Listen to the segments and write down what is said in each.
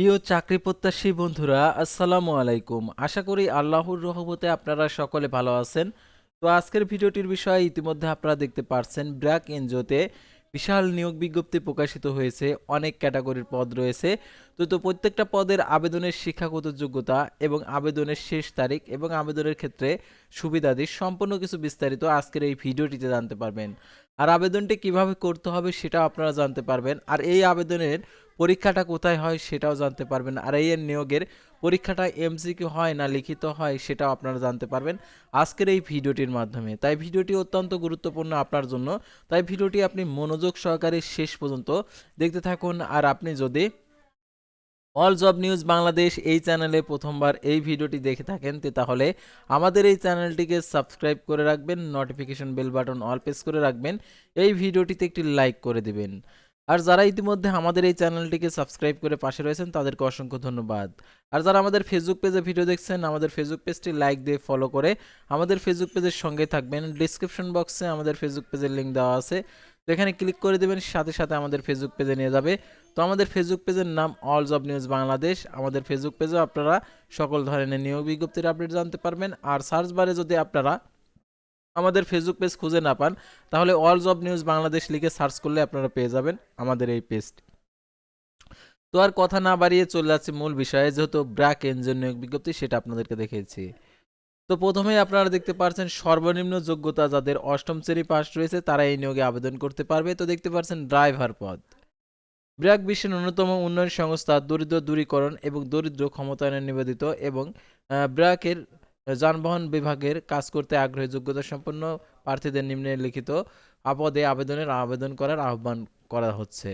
প্রিয় চাকরি প্রত্যাশী বন্ধুরা, আসসালামু আলাইকুম। আশা করি আল্লাহর রহমতে আপনারা সকলে ভালো আছেন। তো আজকের ভিডিওটির বিষয়ে ইতিমধ্যে আপনারা দেখতে পারছেন, ব্র্যাক এনজোতে বিশাল নিয়োগ বিজ্ঞপ্তি প্রকাশিত হয়েছে, অনেক ক্যাটাগরির পদ রয়েছে। তো তো প্রত্যেকটা পদের আবেদনের শিক্ষাগত যোগ্যতা এবং আবেদনের শেষ তারিখ এবং আবেদনের ক্ষেত্রে সুবিধাদি সম্পূর্ণ কিছু বিস্তারিত আজকের এই ভিডিওটিতে জানতে পারবেন। আর আবেদনটি কীভাবে করতে হবে সেটাও আপনারা জানতে পারবেন। আর এই আবেদনের পরীক্ষাটা কোথায় হয় সেটাও জানতে পারবেন। আর এই নিয়োগের পরীক্ষাটা এমসিকিউ হয় না লিখিত হয় সেটাও আপনারা জানতে পারবেন আজকের এই ভিডিওটির মাধ্যমে। তাই ভিডিওটি অত্যন্ত গুরুত্বপূর্ণ আপনার জন্য। তাই ভিডিওটি আপনি মনোযোগ সহকারে শেষ পর্যন্ত দেখতে থাকুন। আর আপনি যদি অল জব নিউজ বাংলাদেশ এই চ্যানেলে প্রথমবার এই ভিডিওটি দেখে থাকেন, তে তাহলে আমাদের এই চ্যানেলটিকে সাবস্ক্রাইব করে রাখবেন, notification bell button all press করে রাখবেন, এই ভিডিওটিতে একটি লাইক করে দিবেন। আর যারা ইতিমধ্যে আমাদের এই চ্যানেলটিকে সাবস্ক্রাইব করে পাশে রয়েছেন, তাদেরকে অসংখ্য ধন্যবাদ। আর যারা আমাদের ফেসবুক পেজে ভিডিও দেখছেন, আমাদের ফেসবুক পেজটি লাইক দিয়ে ফলো করে আমাদের ফেসবুক পেজের সঙ্গে থাকবেন। ডিসক্রিপশন বক্সে আমাদের ফেসবুক পেজের লিঙ্ক দেওয়া আছে। তো এখানে ক্লিক করে দেবেন, সাথে সাথে আমাদের ফেসবুক পেজে নিয়ে যাবে। তো আমাদের ফেসবুক পেজের নাম অল জব নিউজ বাংলাদেশ আমাদের ফেসবুক পেজেও আপনারা সকল ধরনের নিয়োগ বিজ্ঞপ্তির আপডেট জানতে পারবেন। আর সার্চ বারে যদি আপনারা আমাদের ফেসবুক পেজ খুঁজে না পান, তাহলে অল জব নিউজ বাংলাদেশ লিখে সার্চ করলে আপনারা পেয়ে যাবেন আমাদের এই পেজটি তো আর কথা না বাড়িয়ে চলে যাচ্ছে মূল বিষয়ে, যেহেতু ব্র্যাক এনজিন নিয়োগ বিজ্ঞপ্তি, সেটা আপনাদেরকে দেখিয়েছি। তো প্রথমেই আপনারা দেখতে পাচ্ছেন সর্বনিম্ন যোগ্যতা যাদের অষ্টম শ্রেণি পাস রয়েছে, তারা এই নিয়োগে আবেদন করতে পারবে। তো দেখতে পাচ্ছেন ড্রাইভার পদ। ব্র্যাক বিশ্বের অন্যতম উন্নয়ন সংস্থা দরিদ্র দূরীকরণ এবং দরিদ্র ক্ষমতায়নে নিবেদিত এবং ব্র্যাকের যানবাহন বিভাগের কাজ করতে আগ্রহী যোগ্যতা সম্পন্ন প্রার্থীদের নিম্নে লিখিত আপদে আবেদনের আবেদন করার আহ্বান করা হচ্ছে।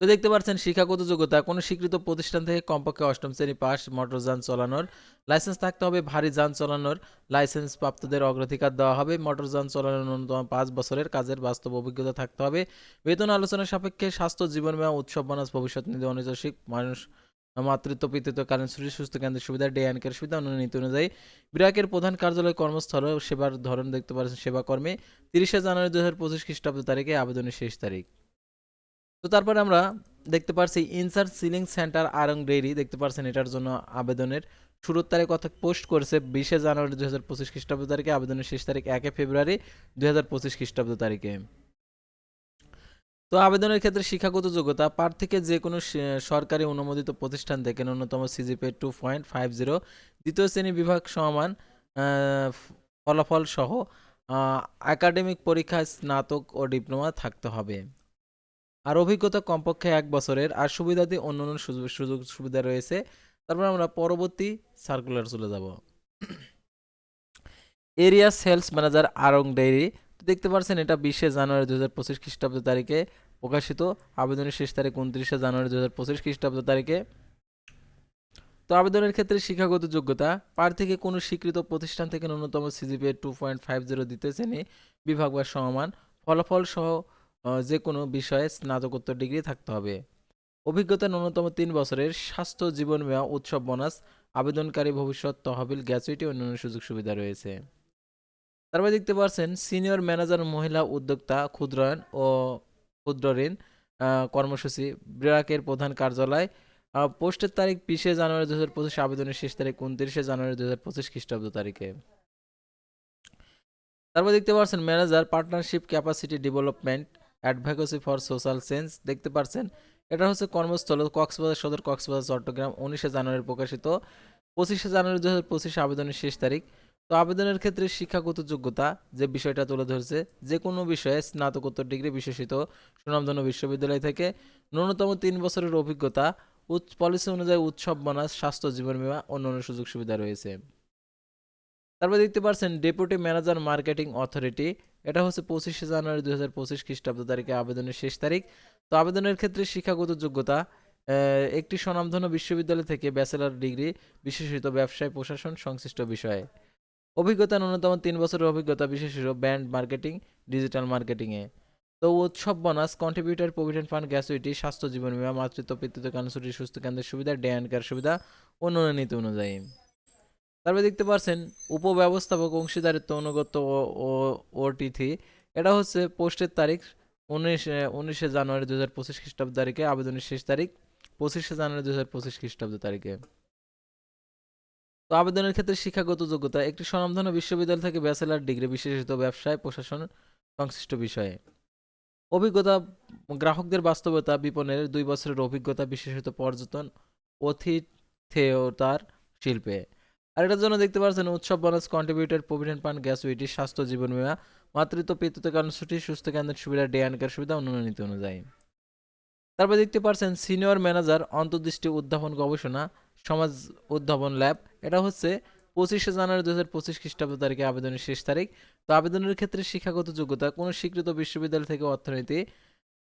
তো দেখতে পাচ্ছেন, শিক্ষাগত যোগ্যতা, কোনো স্বীকৃত প্রতিষ্ঠান থেকে কমপক্ষে অষ্টম শ্রেণি পাস মোটরযান চালানোর লাইসেন্স থাকতে হবে, ভারী যান চালানোর লাইসেন্স প্রাপ্তদের অগ্রাধিকার দেওয়া হবে মোটরযান চালানোর ন্যূনতম পাঁচ বছরের কাজের বাস্তব অভিজ্ঞতা থাকতে হবে। বেতন আলোচনার সাপেক্ষে স্বাস্থ্য জীবন বীমা উৎসব, বোনাস, ভবিষ্যৎ নিধি অনুযায়ী মানুষ মাতৃত্ব পিতৃত্ব কালীন শরীর সুস্থ কেন্দ্রের সুবিধা, ডে কেয়ার সুবিধা অন্যান্য নীতি অনুযায়ী বিরাকের প্রধান কার্যালয় কর্মস্থল সেবার ধরন দেখতে পাচ্ছেন সেবা কর্মে তিরিশে জানুয়ারি দু হাজার পঁচিশ খ্রিস্টাব্দ তারিখে আবেদনের শেষ তারিখ। তো তারপরে আমরা দেখতে পারছি insert sealing centre Aarong dairy, দেখতে পারছেন এটার জন্য আবেদনের শুরুর তারিখ কথা পোস্ট করেছে বিশে জানুয়ারি দু হাজার পঁচিশ খ্রিস্টাব্দ তারিখে, আবেদনের শেষ তারিখ একে ফেব্রুয়ারি দু হাজার পঁচিশ খ্রিস্টাব্দ তারিখে। তো আবেদনের ক্ষেত্রে শিক্ষাগত যোগ্যতা প্রার্থীকে যে কোনো সরকারি অনুমোদিত প্রতিষ্ঠান থেকে ন্যূনতম CGP two point five zero দ্বিতীয় শ্রেণি বিভাগ সমান ফলাফল সহ একাডেমিক পরীক্ষায় স্নাতক ও ডিপ্লোমা থাকতে হবে। আর অভিজ্ঞতা কমপক্ষে এক বছরের, আর সুবিধাদি অন্য অন্য সুযোগ সুবিধা রয়েছে। তারপর আমরা পরবর্তী সার্কুলার চলে যাব। Area sales manager Aarong dairy দেখতে পারছেন, এটা বিশে জানুয়ারি দু হাজার পঁচিশ খ্রিস্টাব্দ তারিখে প্রকাশিত। আবেদনের শেষ তারিখ উনত্রিশে জানুয়ারি দু হাজার পঁচিশ খ্রিস্টাব্দ তারিখে। তো আবেদনের ক্ষেত্রে শিক্ষাগত যোগ্যতা, প্রার্থীকে কোনো স্বীকৃত প্রতিষ্ঠান থেকে ন্যূনতম CGPA two point five zero দিতে শ্রেণি বিভাগ বা সমান ফলাফল সহ যে কোনো বিষয়ে স্নাতকোত্তর ডিগ্রি থাকতে হবে। অভিজ্ঞতা ন্যূনতম তিন বছরের স্বাস্থ্য জীবন বীমা উৎসব বোনাস, আবেদনকারী ভবিষ্যৎ তহবিল, গ্যাচুইটি অন্যান্য সুযোগ সুবিধা রয়েছে। তারপরে দেখতে পাচ্ছেন সিনিয়র ম্যানেজার মহিলা উদ্যোক্তা ক্ষুদ্রায়ন ও ক্ষুদ্র ঋণ কর্মসূচি ব্রাকের প্রধান কার্যালয় পোস্টের তারিখ বিশে জানুয়ারি দু হাজার পঁচিশ, আবেদনের শেষ তারিখ উনত্রিশে জানুয়ারি দু হাজার পঁচিশ খ্রিস্টাব্দ তারিখে। তারপর দেখতে পাচ্ছেন manager partnership capacity development advocacy for social sense, দেখতে পাচ্ছেন এটা হচ্ছে কর্মস্থল কক্সবাজার সদর কক্সবাজার, চট্টগ্রাম, উনিশে জানুয়ারি প্রকাশিত, পঁচিশে জানুয়ারি দু হাজার পঁচিশ আবেদনের শেষ তারিখ। তো আবেদনের ক্ষেত্রে শিক্ষাগত যোগ্যতা যে বিষয়টা তুলে ধরছে যে কোনো বিষয়ে স্নাতকোত্তর ডিগ্রি বিশেষিত সুনামধন্য বিশ্ববিদ্যালয় থেকে ন্যূনতম তিন বছরের অভিজ্ঞতা পলিসি অনুযায়ী উৎসব বোনাস, স্বাস্থ্য জীবন বীমা, অন্যান্য সুযোগ সুবিধা রয়েছে। তারপর দেখতে পাচ্ছেন ডেপুটি ম্যানেজার মার্কেটিং অথরিটি এটা হচ্ছে পঁচিশে জানুয়ারি দুই হাজার পঁচিশ খ্রিস্টাব্দ তারিখে আবেদনের শেষ তারিখ। তো আবেদনের ক্ষেত্রে শিক্ষাগত যোগ্যতা একটি স্বনামধন্য বিশ্ববিদ্যালয় থেকে ব্যাচেলর ডিগ্রি, বিশেষিত ব্যবসায়, প্রশাসন, সংশ্লিষ্ট বিষয়ে। অভিজ্ঞতা ন্যূনতম তিন বছরের অভিজ্ঞতা বিশেষিত ব্যান্ড মার্কেটিং, ডিজিটাল মার্কেটিংয়ে। তো উৎসব bonus contributor provident fund gratuity স্বাস্থ্য জীবন বীমা, মাতৃত্ব, পিতৃত্ব কানুসুটি সুস্থ কেন্দ্রের সুবিধা ডে অ্যান্ড কেয়ার সুবিধা অন্যান্য নীতি অনুযায়ী। তারপরে দেখতে পাচ্ছেন উপব্যবস্থাপক, অংশীদারিত্ব, অনুগত ও ওটিথি এটা হচ্ছে পোস্টের তারিখ, উনিশ, উনিশে জানুয়ারি দু হাজার পঁচিশ খ্রিস্টাব্দ তারিখে, আবেদনের শেষ তারিখ, পঁচিশে জানুয়ারি দু হাজার পঁচিশ খ্রিস্টাব্দ তারিখে। তো আবেদনের ক্ষেত্রে শিক্ষাগত যোগ্যতা, একটি স্বনামধন্য বিশ্ববিদ্যালয় থেকে ব্যাচেলার ডিগ্রি, বিশেষিত ব্যবসায়, প্রশাসন, সংশ্লিষ্ট বিষয়ে। অভিজ্ঞতা, গ্রাহকদের বাস্তবতা বিপণনের দুই বছরের অভিজ্ঞতা, বিশেষত পর্যটন, অতিথেয়তার শিল্পে। আর এটার জন্য দেখতে পাচ্ছেন, উৎসব bonus contributed provident fund gratuity স্বাস্থ্য জীবন বীমা, মাতৃত্ব, পিতৃত্ব কর্মসূচি, সুস্থ কেন্দ্রের সুবিধা ডে অ্যান্ড কেয়ার সুবিধা নীতি অনুযায়ী। তারপর দেখতে পাচ্ছেন সিনিয়র ম্যানেজার অন্তর্দৃষ্টি উদ্ভাবন গবেষণা সমাজ উদ্ভাবন ল্যাব। এটা হচ্ছে পঁচিশে জানুয়ারি দু হাজার পঁচিশ খ্রিস্টাব্দ তারিখে আবেদনের শেষ তারিখ। তো আবেদনের ক্ষেত্রে শিক্ষাগত যোগ্যতা, কোনো স্বীকৃত বিশ্ববিদ্যালয় থেকে অর্থনীতি,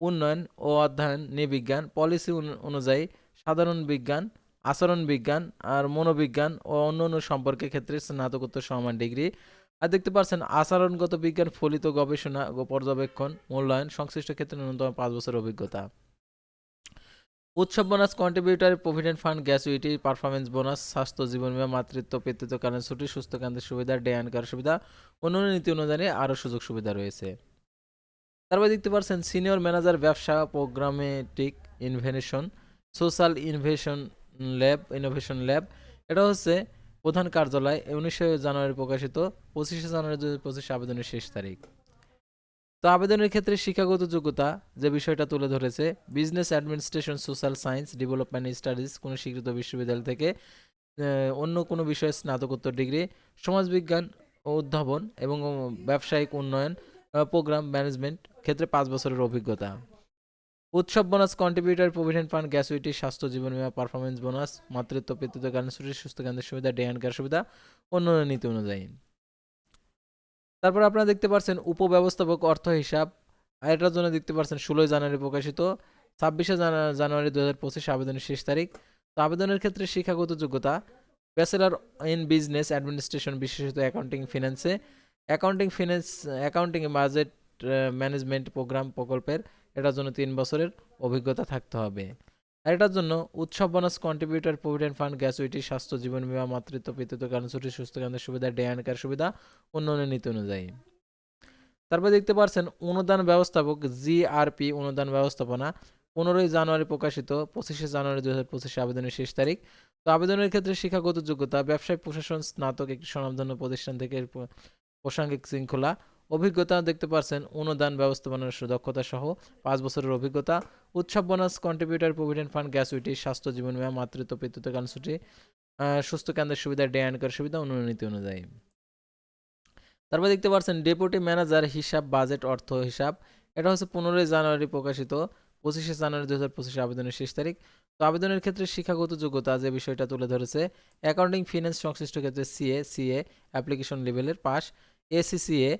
উন্নয়ন ও অধ্যয়ন, নৃবিজ্ঞান, পলিসি অনু- অনুযায়ী সাধারণ বিজ্ঞান, আচরণ বিজ্ঞান আর মনোবিজ্ঞান ও অন্যান্য সম্পর্কের ক্ষেত্রে স্নাতকোত্তর সমান ডিগ্রি। আর দেখতে পাচ্ছেন, আচরণগত বিজ্ঞান, ফলিত গবেষণা ও পর্যবেক্ষণ, মূল্যায়ন, সংশ্লিষ্ট ক্ষেত্রে ন্যূনতম পাঁচ বছর অভিজ্ঞতা। উৎসব bonus contributor provident fund gratuity performance bonus, স্বাস্থ্য, জীবন বীমা, মাতৃত্ব, পিতৃত্ব কারণ ছুটি, সুস্থ কেন্দ্রের সুবিধা ডে অ্যান্ড কার সুবিধা অন্যান্য নীতি অনুযায়ী আরও সুযোগ সুবিধা রয়েছে। তারপর দেখতে পাচ্ছেন সিনিয়র ম্যানেজার ব্যবসা programmatic invention social innovation lab innovation lab এটা হচ্ছে প্রধান কার্যালয়, উনিশে জানুয়ারি প্রকাশিত, পঁচিশে জানুয়ারি দু হাজার পঁচিশ আবেদনের শেষ তারিখ। তো আবেদনের ক্ষেত্রে শিক্ষাগত যোগ্যতা যে বিষয়টা তুলে ধরেছে business administration social science development studies কোনো স্বীকৃত বিশ্ববিদ্যালয় থেকে অন্য কোনো বিষয়ে স্নাতকোত্তর ডিগ্রি, সমাজবিজ্ঞান ও উদ্ভাবন এবং ব্যবসায়িক উন্নয়ন প্রোগ্রাম ম্যানেজমেন্ট ক্ষেত্রে পাঁচ বছরের অভিজ্ঞতা। উৎসব bonus contributor provident fund gratuity স্বাস্থ্য জীবন বীমা পারফরমেন্স বোনাস মাতৃত্ব, পিতৃত্ব কার্যসূচি সুস্থ কেন্দ্রের সুবিধা ডে অ্যান্ড সুবিধা, অন্যান্য নীতি অনুযায়ী। তারপর আপনারা দেখতে পাচ্ছেন উপব্যবস্থাপক অর্থ হিসাব। আর এটার জন্য দেখতে পাচ্ছেন ষোলোই জানুয়ারি প্রকাশিত। ছাব্বিশে জানুয়ারি দু হাজার পঁচিশ আবেদনের শেষ তারিখ। তো আবেদনের ক্ষেত্রে শিক্ষাগত যোগ্যতা, ব্যাচেলার ইন বিজনেস অ্যাডমিনিস্ট্রেশন, বিশেষত অ্যাকাউন্টিং ফিন্যান্সে accounting finance accounting budget management programme প্রকল্পের, এটার জন্য তিন বছরের অভিজ্ঞতা থাকতে হবে। আর এটার জন্য উৎসব bonus contributor provident fund gratuity স্বাস্থ্য, জীবন বিমা, মাতৃত্ব পিতৃত্ব কার্যসূচি সুস্থ কেন্দ্রের সুবিধা ডে অ্যান্ড কেয়ার সুবিধা উন্নয়নের নীতি অনুযায়ী। তারপর দেখতে পাচ্ছেন অনুদান ব্যবস্থাপক জিআরপি অনুদান ব্যবস্থাপনা, পনেরোই জানুয়ারি প্রকাশিত, পঁচিশে জানুয়ারি দু হাজার পঁচিশে আবেদনের শেষ তারিখ। তো আবেদনের ক্ষেত্রে শিক্ষাগত যোগ্যতা ব্যবসায় প্রশাসন স্নাতক একটি স্বনামধন্য প্রতিষ্ঠান থেকে প্রাসঙ্গিক শৃঙ্খলা অভিজ্ঞতা দেখতে পাচ্ছেন অনুদান ব্যবস্থাপনার সুদক্ষতা সহ পাঁচ বছরের অভিজ্ঞতা। উৎসব bonus contributor provident fund gratuity স্বাস্থ্য জীবন বীমা মাতৃত্ব পিতৃত্ব কার্যসূচি আহ, সুস্থ কেন্দ্রের সুবিধা ডে অ্যান্ড কেয়ার সুবিধা অন্যান্য নীতি অনুযায়ী। তারপর দেখতে পাচ্ছেন ডেপুটি ম্যানেজার হিসাব বাজেট অর্থ হিসাব। এটা হচ্ছে পনেরোই জানুয়ারি প্রকাশিত পঁচিশে জানুয়ারি দু হাজার পঁচিশে আবেদনের শেষ তারিখ। তো আবেদনের ক্ষেত্রে শিক্ষাগত যোগ্যতা যে বিষয়টা তুলে ধরেছে অ্যাকাউন্টিং ফিনান্স সংশ্লিষ্ট ক্ষেত্রে সিএ সিএ অ্যাপ্লিকেশন লেভেলের পাস এসিসিএ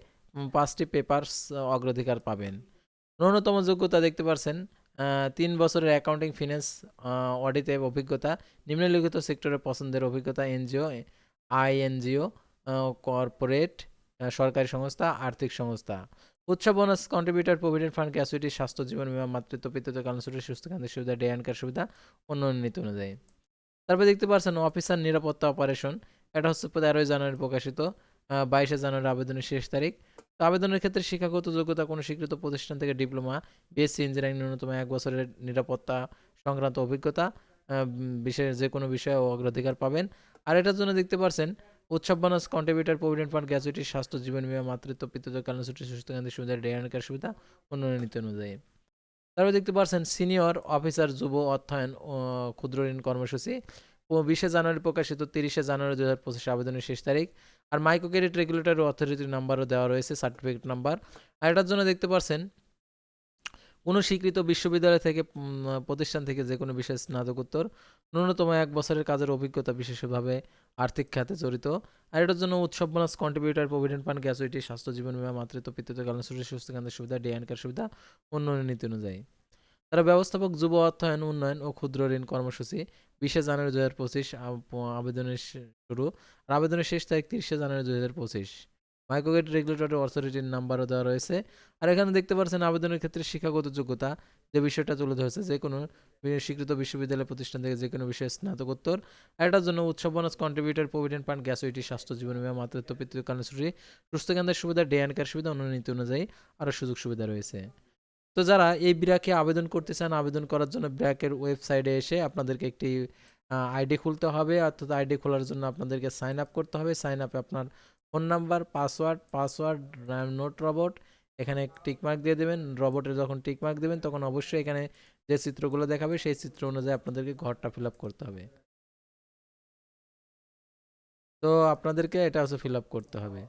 পাঁচটি পেপারস অগ্রাধিকার পাবেন। ন্যূনতম যোগ্যতা দেখতে পাচ্ছেন আহ, তিন বছরের অ্যাকাউন্টিং ফিনান্স অডিটে অভিজ্ঞতা নিম্নলিখিত সেক্টরে পছন্দের অভিজ্ঞতা এনজিও আইএনজিও কর্পোরেট সরকারি সংস্থা আর্থিক সংস্থা। উৎসব bonus contributor provident fund gratuity স্বাস্থ্য জীবন বীমা মাতৃত্ব পিতৃত্ব কার্যসূচি সুস্থ কেন্দ্রের সুবিধা ডে সুবিধা অন্যান্য নীতি অনুযায়ী। তারপর দেখতে পাচ্ছেন অফিসার নিরাপত্তা অপারেশন এটা হচ্ছে তেরোই জানুয়ারি প্রকাশিত। বাইশে জানুয়ারি আবেদনের শেষ তারিখ। তো আবেদনের ক্ষেত্রে শিক্ষাগত যোগ্যতা কোনো স্বীকৃত প্রতিষ্ঠান থেকে ডিপ্লোমা বিএসসি ইঞ্জিনিয়ারিং ন্যূনতম এক বছরের নিরাপত্তা সংক্রান্ত অভিজ্ঞতা বিষয়ে যে কোনো বিষয়ে অগ্রাধিকার পাবেন। আর এটার জন্য দেখতে পারছেন, উৎসব bonus contributor provident fund gratuity স্বাস্থ্য, জীবন বিমা, মাতৃত্ব পিতৃত্ব কার্যসূচি সুস্থ কেন্দ্রের সুবিধা ডে অ্যান্ড সুবিধা অন্যান্য নীতি অনুযায়ী। তারপরে দেখতে পারছেন সিনিয়র অফিসার যুব অর্থায়ন ক্ষুদ্র ঋণ কর্মসূচি। বিশে জানুয়ারি প্রকাশিত তিরিশে জানুয়ারি দু হাজার পঁচিশে আবেদনের শেষ তারিখ। আর মাইক্রো ক্রেডিট রেগুলেটর অথরিটির নাম্বারও দেওয়া রয়েছে, সার্টিফিকেট নাম্বার। আর এটার জন্য দেখতে পাচ্ছেন কোনো স্বীকৃত বিশ্ববিদ্যালয় থেকে প্রতিষ্ঠান থেকে যে কোনো বিষয়ে স্নাতকোত্তর, ন্যূনতম এক বছরের কাজের অভিজ্ঞতা বিশেষভাবে আর্থিক খাতে জড়িত। আর এটার জন্য উৎসব bonus contributor provident fund gratuity স্বাস্থ্য জীবন বীমা, মাতৃত্ব পিতৃত্ব কর্মসূচি সুস্থ কেন্দ্রের সুবিধা ডে কেয়ার সুবিধা উন্নয়ন নীতি অনুযায়ী। তারা ব্যবস্থাপক, যুব অর্থায়ন, উন্নয়ন ও ক্ষুদ্র ঋণ কর্মসূচি বিশে জানুয়ারি দু হাজার পঁচিশ আবেদনের শুরু। আর আবেদনের শেষ তারিখ তিরিশে জানুয়ারি দু হাজার পঁচিশ। মাইক্রোগেট রেগুলেটরি অথরিটির নাম্বারও দেওয়া রয়েছে। আর এখানে দেখতে পাচ্ছেন আবেদনের ক্ষেত্রে শিক্ষাগত যোগ্যতা যে বিষয়টা তুলে ধরেছে, যে কোনো স্বীকৃত বিশ্ববিদ্যালয় প্রতিষ্ঠান থেকে যে কোনো বিষয়ে স্নাতকোত্তর। এটার জন্য উৎসব bonus contributor provident fund gratuity স্বাস্থ্য, জীবন বিমা, মাতৃত্ব কর্মসূচি সুস্থ কেন্দ্রের সুবিধা ডে অ্যান্ড কেয়ার সুবিধা, অন্যান্য নীতি অনুযায়ী আরও সুযোগ সুবিধা রয়েছে। তো যারা এই ব্র্যাকে আবেদন করতে চান, আবেদন করার জন্য ব্র্যাকের ওয়েবসাইটে এসে আপনাদেরকে একটি আইডি খুলতে হবে। অর্থাৎ আইডি খোলার জন্য আপনাদেরকে সাইন আপ করতে হবে। সাইন আপে আপনার phone number, password password note, robot. এখানে টিকমার্ক দিয়ে দেবেন। রবটের যখন টিকমার্ক দেবেন, তখন অবশ্যই এখানে যে চিত্রগুলো দেখাবে, সেই চিত্র অনুযায়ী আপনাদেরকে ঘরটা ফিল আপ করতে হবে। তো আপনাদেরকে এটা হচ্ছে ফিল আপ করতে হবে।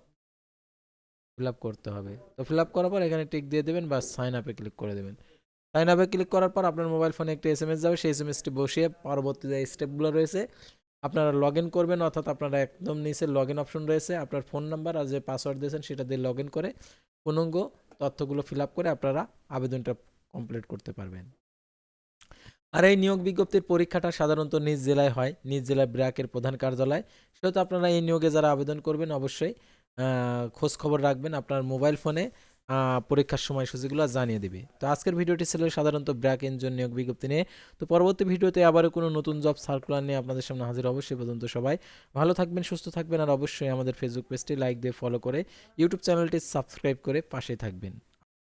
ফিল আপ করতে হবে। তো ফিল আপ করার পর এখানে টিক দিয়ে দেবেন বা সাইন আপে ক্লিক করে দেবেন। সাইন আপে ক্লিক করার পর আপনার মোবাইল ফোনে একটি এস এম এস যাবে, সেই এস এম এসটি বসিয়ে পরবর্তী যে স্টেপগুলো রয়েছে, আপনারা লগ ইন করবেন, অর্থাৎ আপনারা একদম নিচে লগ ইন অপশন রয়েছে, আপনার ফোন নাম্বার আর যে পাসওয়ার্ড দিয়েছেন সেটা দিয়ে লগ ইন করে পূর্ণাঙ্গ তথ্যগুলো ফিল আপ করে আপনারা আবেদনটা কমপ্লিট করতে পারবেন। আর এই নিয়োগ বিজ্ঞপ্তির পরীক্ষাটা সাধারণত নিজ জেলায় হয়, নিজ জেলায় ব্র্যাকের প্রধান কার্যালয়। সেহেতু আপনারা এই নিয়োগে যারা আবেদন করবেন, অবশ্যই খোঁজ খবর রাখবেন আপনার মোবাইল ফোনে পরীক্ষার সময়সূচিগুলো জানিয়ে দেবে। তো আজকের ভিডিওটি ছিল সাধারণত ব্র্যাক ইঞ্জিন নিয়োগ বিজ্ঞপ্তি নিয়ে। তো পরবর্তী ভিডিওতে আবারও কোনো নতুন জব সার্কুলার নিয়ে আপনাদের সামনে হাজির অবশ্যই পর্যন্ত সবাই ভালো থাকবেন, সুস্থ থাকবেন আর অবশ্যই আমাদের ফেসবুক পেজটি লাইক দিয়ে ফলো করে ইউটিউব চ্যানেলটি সাবস্ক্রাইব করে পাশে থাকবেন।